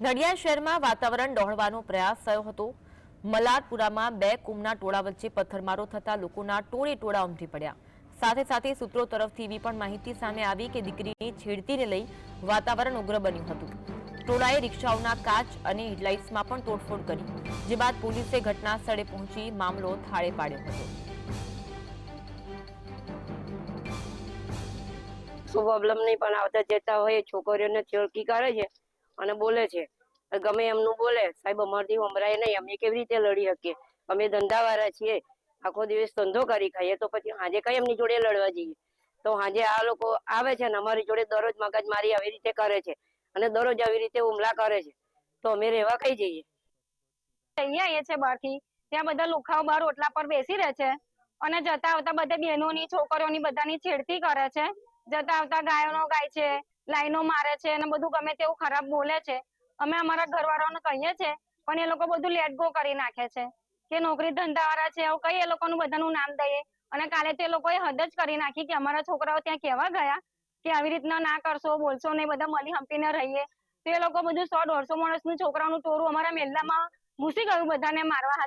નડિયાદ શહેરમાં વાતાવરણ ડહોળવાનો પ્રયાસ થયો હતો. મલારપુરામાં બે કુમના ટોળા વચ્ચે પથ્થરમારો થતા લોકોના ટોળે ટોળા ઉમટી પડ્યા. સાથે સાથે સૂત્રો તરફથી એવી પણ માહિતી સામે આવી કે દીકરીની છેડતીને લઈ વાતાવરણ ઉગ્ર બન્યું હતું. ટોળાએ રિક્ષાઓના કાચ અને હેડલાઇટ્સમાં પણ તોડફોડ કરી, જે બાદ પોલીસે ઘટના સ્થળે પહોંચી મામલો થાળે પાડ્યો હતો. શું પ્રોબ્લેમ નહીં પણ આવતા જતા હોય છોકરીઓને છેડકી કરે છે? અને બોલે છે. ગમે એમનું બોલે, સાહેબ, અમારથી સંભળાય નહીં, અમે કેવી રીતે લડી શકીએ? અમે ધંધાવાળા છીએ. આખો દિવસ ધંધો કરી ખાઈએ, તો પછી હાજે કઈ એમની જોડે લડવા જઈએ? તો હાજે આ લોકો આવે છે ને, અમારી જોડે દરરોજ મગજ મારી આવી રીતે કરે છે. અને દરરોજ આવી રીતે હુમલા કરે છે. તો અમે રહેવા કઈ જઈએ? અહીંયા આવીએ છે બહારથી. ત્યાં બધા લુખાઓ બહાર ઓટલા પર બેસી રહે છે. અને જતા આવતા બધા બહેનોની છોકરીઓની બધાની છેડતી કરે છે. જતા આવતા ગાયોનો ગાય છે. લાઈનો મારે છે અને બધું ગમે તેવું ખરાબ બોલે છે. અમે અમારા ઘરવાળાઓને કહીએ છે પણ એ લોકો બધું લેટ ગો કરી નાખે છે. કે નોકરી ધંધાવાળા છે, એવું કઈ એ લોકોનું બધાનું નામ દઈએ. અને કાલે તે લોકોએ હદ જ કરી નાખી કે અમારા છોકરાઓ ત્યાં કેવા ગયા, કે આવી રીતના ના કરશો, બોલશો ને બધા મળી હંપીને રહીએ. તો લોકો બધું સો દોઢસો માણસનું છોકરાનું ટોરું અમારા મેલ્લામાં ઘૂસી ગયું બધાને મારવા